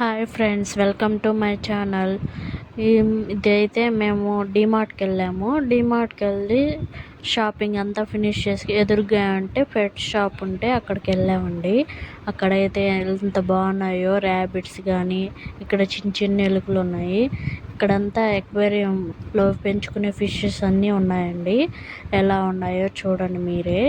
Hi friends welcome to my channel. ఇదైతే మేము డిమార్ట్కి వెళ్ళాము. డిమార్ట్కి వెళ్ళి షాపింగ్ అంతా ఫినిష్ చేసి ఎదురుగా అంటే పెట్ షాప్ ఉంటే అక్కడికి వెళ్ళామండి. అక్కడైతే ఎంత బాగున్నాయో ర్యాబిట్స్ కానీ ఇక్కడ చిన్న చిన్న ఎలుకలు ఉన్నాయి. ఇక్కడంతా ఎక్వేరియంలో పెంచుకునే ఫిషెస్ అన్నీ ఉన్నాయండి. ఎలా ఉన్నాయో చూడండి మీరే.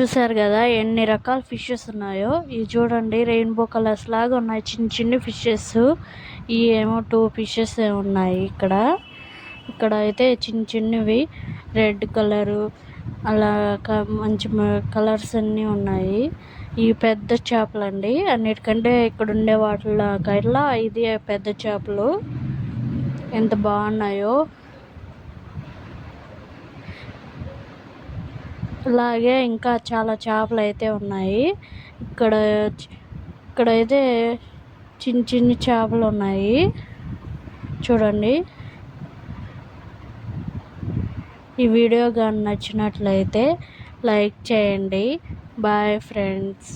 చూసారు కదా ఎన్ని రకాల ఫిషెస్ ఉన్నాయో. ఇవి చూడండి రెయిన్బో కలర్స్ లాగా ఉన్నాయి. చిన్న చిన్న ఫిషెస్ ఇవి ఏమో టూ ఫిషెస్ ఉన్నాయి ఇక్కడ. ఇక్కడ అయితే చిన్న చిన్నవి. రెడ్ కలరు అలా క- మంచి కలర్స్ అన్నీ ఉన్నాయి. ఈ పెద్ద చేపలు అండి అన్నిటికంటే ఇక్కడ ఉండే వాటిలో కల్లా ఇది పెద్ద చేపలు. ఎంత బాగున్నాయో. అలాగే ఇంకా చాలా చేపలు అయితే ఉన్నాయి. ఇక్కడ ఇక్కడైతే చిన్న చిన్న చేపలు ఉన్నాయి. చూడండి. ఈ వీడియో కానీ నచ్చినట్లయితే లైక్ చేయండి. Bye friends.